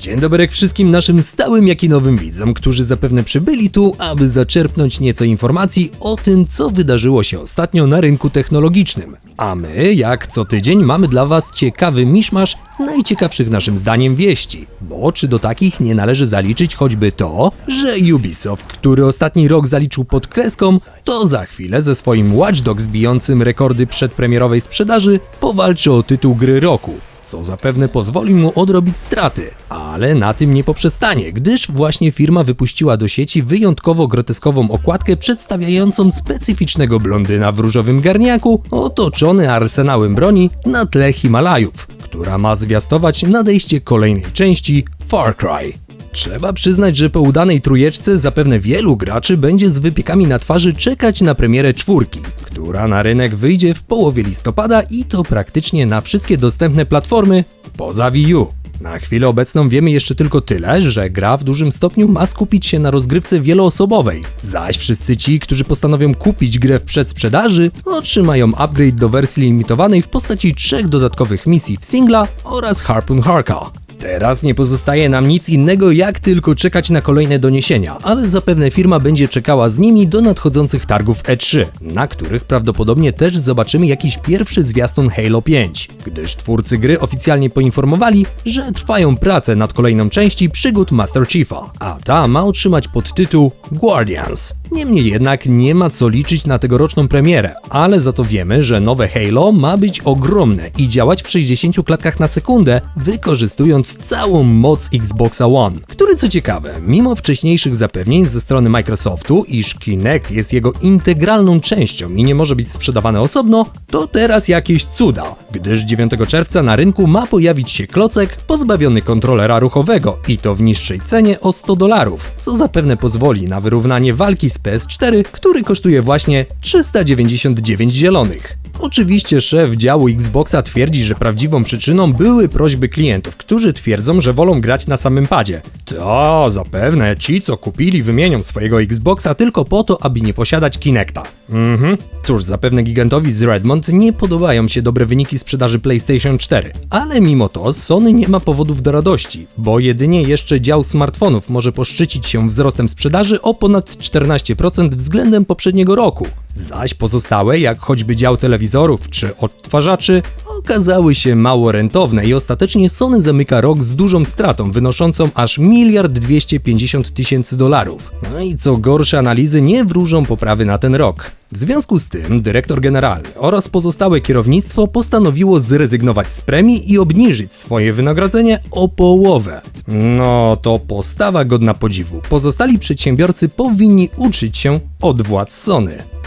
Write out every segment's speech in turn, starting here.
Dzień dobry wszystkim naszym stałym jak i nowym widzom, którzy zapewne przybyli tu, aby zaczerpnąć nieco informacji o tym, co wydarzyło się ostatnio na rynku technologicznym. A my, jak co tydzień, mamy dla Was ciekawy miszmasz najciekawszych naszym zdaniem wieści. Bo czy do takich nie należy zaliczyć choćby to, że Ubisoft, który ostatni rok zaliczył pod kreską, to za chwilę ze swoim Watch Dogs bijącym rekordy przedpremierowej sprzedaży powalczy o tytuł gry roku co zapewne pozwoli mu odrobić straty. Ale na tym nie poprzestanie, gdyż właśnie firma wypuściła do sieci wyjątkowo groteskową okładkę przedstawiającą specyficznego blondyna w różowym garniaku, otoczony arsenałem broni na tle Himalajów, która ma zwiastować nadejście kolejnej części Far Cry. Trzeba przyznać, że po udanej trójeczce zapewne wielu graczy będzie z wypiekami na twarzy czekać na premierę czwórki, która na rynek wyjdzie w połowie listopada i to praktycznie na wszystkie dostępne platformy poza Wii U. Na chwilę obecną wiemy jeszcze tylko tyle, że gra w dużym stopniu ma skupić się na rozgrywce wieloosobowej, zaś wszyscy ci, którzy postanowią kupić grę w przedsprzedaży, otrzymają upgrade do wersji limitowanej w postaci trzech dodatkowych misji w singla oraz Harpoon Harka. Teraz nie pozostaje nam nic innego, jak tylko czekać na kolejne doniesienia, ale zapewne firma będzie czekała z nimi do nadchodzących targów E3, na których prawdopodobnie też zobaczymy jakiś pierwszy zwiastun Halo 5, gdyż twórcy gry oficjalnie poinformowali, że trwają prace nad kolejną części przygód Master Chiefa, a ta ma otrzymać podtytuł Guardians. Niemniej jednak nie ma co liczyć na tegoroczną premierę, ale za to wiemy, że nowe Halo ma być ogromne i działać w 60 klatkach na sekundę, wykorzystując całą moc Xboxa One, który co ciekawe, mimo wcześniejszych zapewnień ze strony Microsoftu, iż Kinect jest jego integralną częścią i nie może być sprzedawany osobno, to teraz jakieś cuda, gdyż 9 czerwca na rynku ma pojawić się klocek pozbawiony kontrolera ruchowego i to w niższej cenie o 100 dolarów, co zapewne pozwoli na wyrównanie walki z PS4, który kosztuje właśnie 399 zielonych. Oczywiście szef działu Xboxa twierdzi, że prawdziwą przyczyną były prośby klientów, którzy twierdzą, że wolą grać na samym padzie. To zapewne ci, co kupili, wymienią swojego Xboxa tylko po to, aby nie posiadać Kinecta. Mhm. Cóż, zapewne gigantowi z Redmond nie podobają się dobre wyniki sprzedaży PlayStation 4, ale mimo to Sony nie ma powodów do radości, bo jedynie jeszcze dział smartfonów może poszczycić się wzrostem sprzedaży o ponad 14% względem poprzedniego roku. Zaś pozostałe, jak choćby dział telewizorów czy odtwarzaczy, okazały się mało rentowne i ostatecznie Sony zamyka rok z dużą stratą wynoszącą aż miliard 250 tysięcy dolarów. No i co gorsze analizy nie wróżą poprawy na ten rok. W związku z tym dyrektor generalny oraz pozostałe kierownictwo postanowiło zrezygnować z premii i obniżyć swoje wynagrodzenie o połowę. No to postawa godna podziwu. Pozostali przedsiębiorcy powinni uczyć się od władz Sony.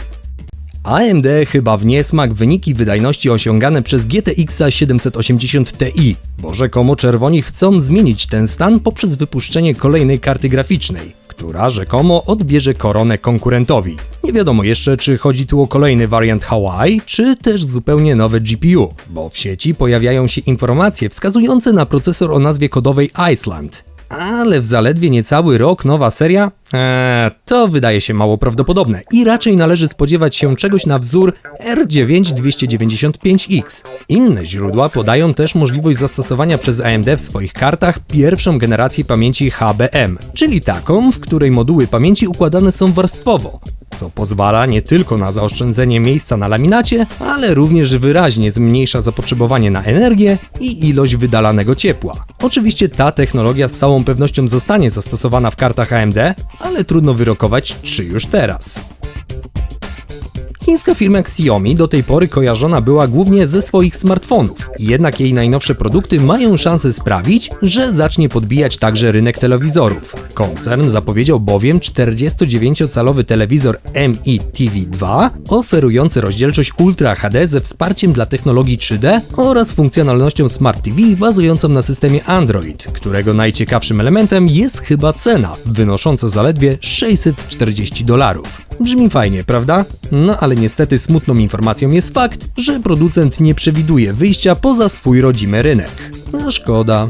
AMD chyba w niesmak wyniki wydajności osiągane przez GTX 780 Ti, bo rzekomo czerwoni chcą zmienić ten stan poprzez wypuszczenie kolejnej karty graficznej, która rzekomo odbierze koronę konkurentowi. Nie wiadomo jeszcze, czy chodzi tu o kolejny wariant Hawaii, czy też zupełnie nowe GPU, bo w sieci pojawiają się informacje wskazujące na procesor o nazwie kodowej Iceland. Ale w zaledwie niecały rok nowa seria? Eee, to wydaje się mało prawdopodobne i raczej należy spodziewać się czegoś na wzór R9 295X. Inne źródła podają też możliwość zastosowania przez AMD w swoich kartach pierwszą generację pamięci HBM, czyli taką, w której moduły pamięci układane są warstwowo, co pozwala nie tylko na zaoszczędzenie miejsca na laminacie, ale również wyraźnie zmniejsza zapotrzebowanie na energię i ilość wydalanego ciepła. Oczywiście ta technologia z całą pewnością zostanie zastosowana w kartach AMD, ale trudno wyrokować, czy już teraz. Chińska firma Xiaomi do tej pory kojarzona była głównie ze swoich smartfonów, jednak jej najnowsze produkty mają szansę sprawić, że zacznie podbijać także rynek telewizorów. Koncern zapowiedział bowiem 49-calowy telewizor Mi TV2 oferujący rozdzielczość Ultra HD ze wsparciem dla technologii 3D oraz funkcjonalnością Smart TV bazującą na systemie Android, którego najciekawszym elementem jest chyba cena, wynosząca zaledwie 640 dolarów. Brzmi fajnie, prawda? No ale niestety smutną informacją jest fakt, że producent nie przewiduje wyjścia poza swój rodzimy rynek. No szkoda.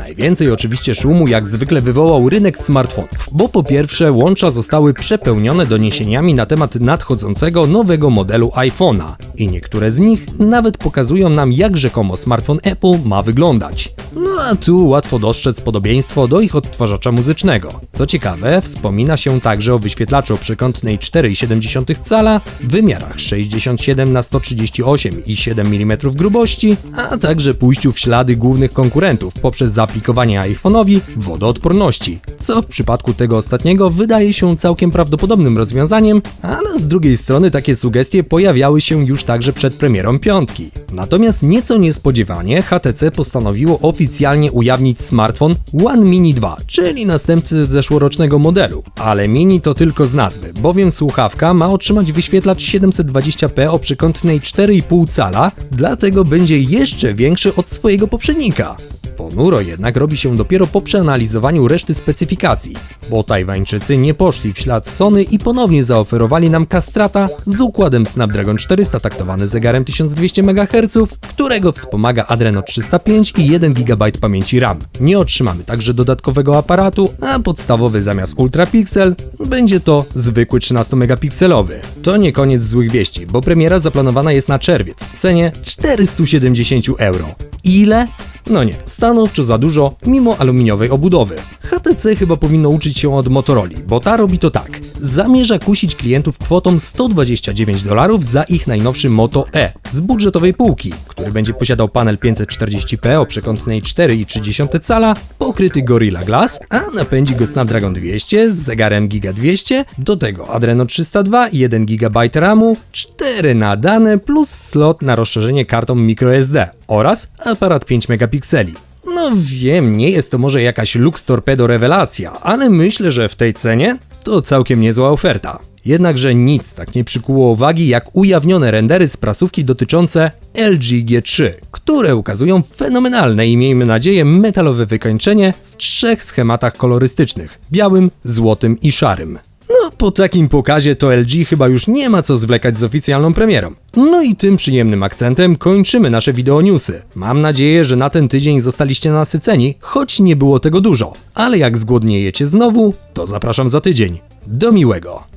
Najwięcej oczywiście szumu jak zwykle wywołał rynek smartfonów, bo po pierwsze łącza zostały przepełnione doniesieniami na temat nadchodzącego nowego modelu iPhone'a i niektóre z nich nawet pokazują nam jak rzekomo smartfon Apple ma wyglądać. No a tu łatwo dostrzec podobieństwo do ich odtwarzacza muzycznego. Co ciekawe, wspomina się także o wyświetlaczu przekątnej 4,7 cala, wymiarach 67 na 138 i 7 mm grubości, a także pójściu w ślady głównych konkurentów poprzez zaaplikowanie iPhone'owi wodoodporności, co w przypadku tego ostatniego wydaje się całkiem prawdopodobnym rozwiązaniem, ale z drugiej strony takie sugestie pojawiały się już także przed premierą piątki. Natomiast nieco niespodziewanie HTC postanowiło oficjalnie ujawnić smartfon One Mini 2, czyli następcy zeszłorocznego modelu. Ale Mini to tylko z nazwy, bowiem słuchawka ma otrzymać wyświetlacz 720p o przekątnej 4,5 cala, dlatego będzie jeszcze większy od swojego poprzednika. Ponuro jednak robi się dopiero po przeanalizowaniu reszty specyfikacji, bo Tajwańczycy nie poszli w ślad Sony i ponownie zaoferowali nam kastrata z układem Snapdragon 400 taktowany zegarem 1200 MHz, którego wspomaga Adreno 305 i 1 GB pamięci RAM. Nie otrzymamy także dodatkowego aparatu, a podstawowy zamiast Ultrapixel będzie to zwykły 13-megapikselowy. To nie koniec złych wieści, bo premiera zaplanowana jest na czerwiec w cenie 470 euro. Ile? No nie, stanowczo za dużo, mimo aluminiowej obudowy. HTC chyba powinno uczyć się od Motorola, bo ta robi to tak. Zamierza kusić klientów kwotą 129 dolarów za ich najnowszy Moto E z budżetowej półki, który będzie posiadał panel 540p o przekątnej 4,3 cala, pokryty Gorilla Glass, a napędzi go Snapdragon 200 z zegarem Giga 200, do tego Adreno 302, 1 GB RAMu, 4 nadane plus slot na rozszerzenie kartą microSD oraz aparat 5 megapikseli. No wiem, nie jest to może jakaś Lux Torpedo rewelacja, ale myślę, że w tej cenie to całkiem niezła oferta. Jednakże nic tak nie przykuło uwagi jak ujawnione rendery z prasówki dotyczące LG G3, które ukazują fenomenalne i miejmy nadzieję metalowe wykończenie w trzech schematach kolorystycznych: białym, złotym i szarym. No, po takim pokazie to LG chyba już nie ma co zwlekać z oficjalną premierą. No i tym przyjemnym akcentem kończymy nasze wideo newsy. Mam nadzieję, że na ten tydzień zostaliście nasyceni, choć nie było tego dużo. Ale jak zgłodniejecie znowu, to zapraszam za tydzień. Do miłego!